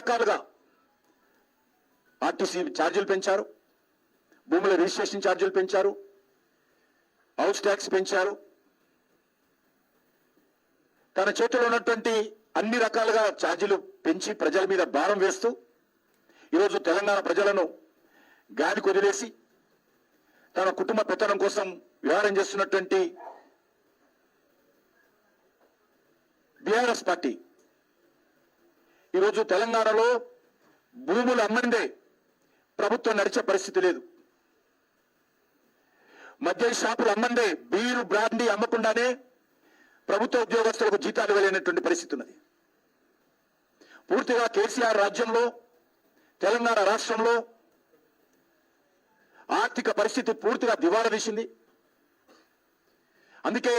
రకాలుగా ఆర్టీసీ ఛార్జీలు పెంచారు. భూముల రిజిస్ట్రేషన్ ఛార్జీలు పెంచారు. హౌస్ ట్యాక్స్ పెంచారు. తన చేతిలో ఉన్నటువంటి అన్ని రకాలుగా ఛార్జీలు పెంచి ప్రజల మీద భారం వేస్తూ ఈరోజు తెలంగాణ ప్రజలను గాలికి వదిలేసి తన కుటుంబ పెత్తనం కోసం వ్యవహారం చేస్తున్నటువంటి బీఆర్ఎస్ పార్టీ ఈరోజు తెలంగాణలో భూములు అమ్మందే ప్రభుత్వం నడిచే పరిస్థితి లేదు. మద్యం షాపులు అమ్మందే బీరు బ్రాండీ అమ్మకుండానే ప్రభుత్వ ఉద్యోగస్తులకు జీతాలు వెళ్ళినటువంటి పరిస్థితి ఉన్నది. పూర్తిగా కేసీఆర్ రాజ్యంలో తెలంగాణ రాష్ట్రంలో ఆర్థిక పరిస్థితి పూర్తిగా దివాలా తీసింది. అందుకే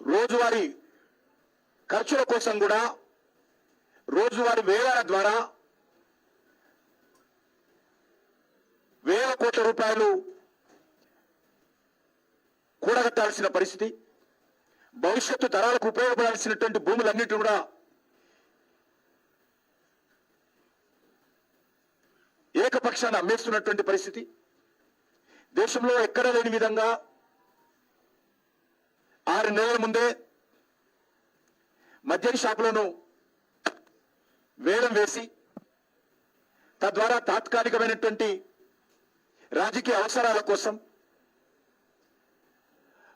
రోజువారీ ఖర్చుల కోసం కూడా రోజువారీ వేలాల ద్వారా వేల కోట్ల రూపాయలు కూడగట్టాల్సిన పరిస్థితి భవిష్యత్తు తరాలకు ఉపయోగపడాల్సినటువంటి భూములన్నిటి కూడా ఏకపక్షాన్ని అమ్మేస్తున్నటువంటి పరిస్థితి. దేశంలో ఎక్కడ లేని విధంగా ఆరు నెలల ముందే మద్యం షాపులను వేలం వేసి తద్వారా తాత్కాలికమైనటువంటి రాజకీయ అవసరాల కోసం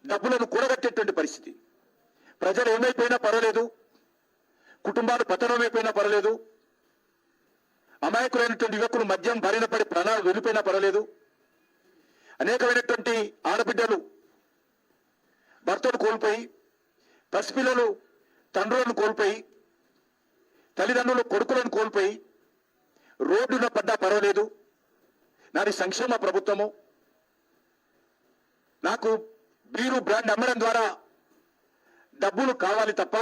డబ్బులను కూడగట్టేటువంటి పరిస్థితి. ప్రజలు ఏమైపోయినా పర్వాలేదు. కుటుంబాలు పతనమైపోయినా పర్వాలేదు. అమాయకులైనటువంటి యువకులు మద్యం భరిన పడి ప్రాణాలు వెళ్ళిపోయినా పర్వాలేదు. అనేకమైనటువంటి ఆడబిడ్డలు భర్తలు కోల్పోయి పసిపిల్లలు తండ్రులను కోల్పోయి తల్లిదండ్రులు కొడుకులను కోల్పోయి రోడ్డున పడ్డా పర్వాలేదు. నాది సంక్షేమ ప్రభుత్వము. నాకు బీరు బ్రాండ్ అమ్మడం ద్వారా డబ్బులు కావాలి తప్ప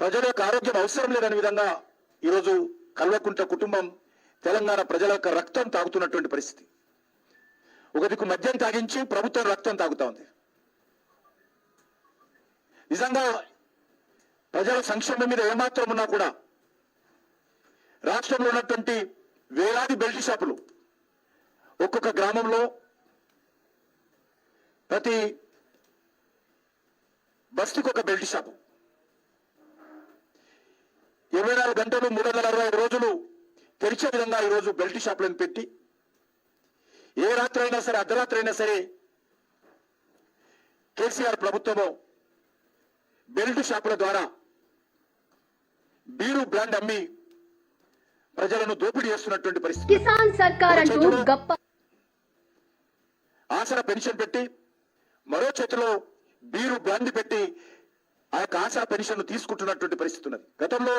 ప్రజల యొక్క ఆరోగ్యం అవసరం లేదనే విధంగా ఈరోజు కల్వకుంట కుటుంబం తెలంగాణ ప్రజల యొక్క రక్తం తాగుతున్నటువంటి పరిస్థితి. ఒక మద్యం తాగించి ప్రభుత్వం రక్తం తాగుతా ఉంది. నిజంగా ప్రజల సంక్షేమం మీద ఏమాత్రం ఉన్నా కూడా రాష్ట్రంలో ఉన్నటువంటి వేలాది బెల్ట్ షాపులు ఒక్కొక్క గ్రామంలో ప్రతి బస్తికి ఒక బెల్ట్ షాపు. ఇరవై నాలుగు గంటలు మూడు వందల అరవై ఐదు రోజులు తెరిచే విధంగా ఈరోజు బెల్ట్ షాపులను పెట్టి ఏ రాత్రి అయినా సరే అర్ధరాత్రి అయినా సరే కేసీఆర్ ప్రభుత్వము బెల్ట్ షాపుల ద్వారా బీరు బ్రాండ్ అమ్మి ప్రజలను దోపిడీ చేస్తున్నటువంటి పరిస్థితి. కిసాన్ సర్కార్ అంటూ గప్ప ఆసరా పెన్షన్ పెట్టి మరో చేతిలో బీరు బ్రాండ్ పెట్టి ఆ యొక్క ఆసరా పెన్షన్ తీసుకుంటున్నటువంటి పరిస్థితి ఉన్నది. గతంలో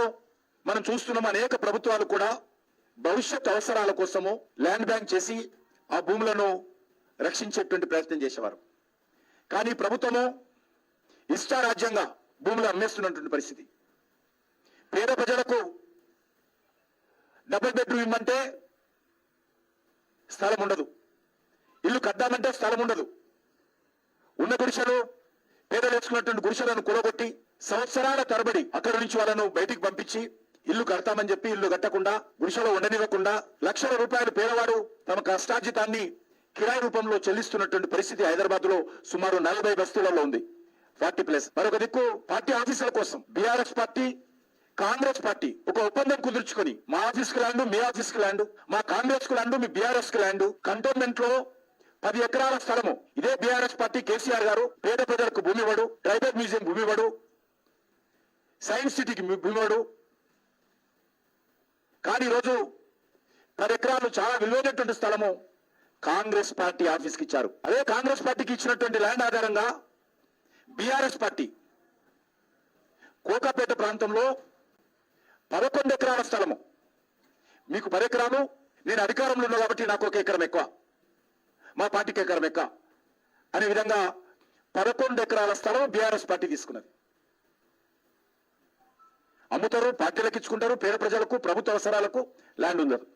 మనం చూస్తున్నాం అనేక ప్రభుత్వాలు కూడా భవిష్యత్ అవసరాల కోసము ల్యాండ్ బ్యాంక్ చేసి ఆ భూములను రక్షించేటువంటి ప్రయత్నం చేసేవారు. కానీ ప్రభుత్వము ఇష్టారాజ్యంగా భూములు అమ్మేస్తున్నటువంటి పరిస్థితి. పేద ప్రజలకు డబుల్ బెడ్రూమ్ ఇమ్మంటే స్థలం ఉండదు. ఇల్లు కద్దామంటే స్థలం ఉండదు. ఉన్న గుడిసెలు పేదలు వేసుకున్నటువంటి గుడిసెలను కూడగొట్టి సంవత్సరాల తరబడి అక్కడి నుంచి వాళ్ళను బయటికి పంపించి ఇల్లు కడతామని చెప్పి ఇల్లు కట్టకుండా గుడిసెలో ఉండనివ్వకుండా లక్షల రూపాయలు పేదవాడు తమ కష్టార్జితాన్ని కిరాయి రూపంలో చెల్లిస్తున్నటువంటి పరిస్థితి హైదరాబాద్లో సుమారు నలభై బస్తీలలో ఉంది. Forty plus. మరొక దిక్కు పార్టీ ఆఫీసుల కోసం. BRS party Congress party. ఒక ఒప్పందం కుదుర్చుకొని మా ఆఫీస్కి ల్యాండ్ మీ ఆఫీస్కి ల్యాండ్ మా కాంగ్రెస్కు ల్యాండ్ మీ బీఆర్ఎస్కు ల్యాండ్ కంటోన్మెంట్లో పది ఎకరాల స్థలము. ఇదే బీఆర్ఎస్ పార్టీ కేసీఆర్ గారు పేద ప్రజలకు భూమి ఇవ్వడు ట్రైబల్ మ్యూజియం భూమి ఇవ్వడు సైన్స్ సిటీకి భూమి ఇవ్వడు కానీ ఈరోజు పది ఎకరాలు చాలా విలువైనటువంటి స్థలము కాంగ్రెస్ పార్టీ ఆఫీస్కి ఇచ్చారు. అదే కాంగ్రెస్ పార్టీకి ఇచ్చినటువంటి ల్యాండ్ ఆధారంగా బీఆర్ఎస్ పార్టీ. కోకాపేట ప్రాంతంలో పదకొండు ఎకరాల స్థలము. మీకు పది ఎకరాలు నేను అధికారంలో ఉన్నా కాబట్టి నాకు ఒక ఎకరం ఎక్కువ. మా పార్టీకి ఎకరం ఎక్కువ. అనే విధంగా పదకొండు ఎకరాల స్థలం బీఆర్ఎస్ పార్టీ తీసుకున్నది. అమ్ముతారు పార్టీలకు ఇచ్చుకుంటారు పేద ప్రజలకు ప్రభుత్వ అవసరాలకు ల్యాండ్ ఉండదు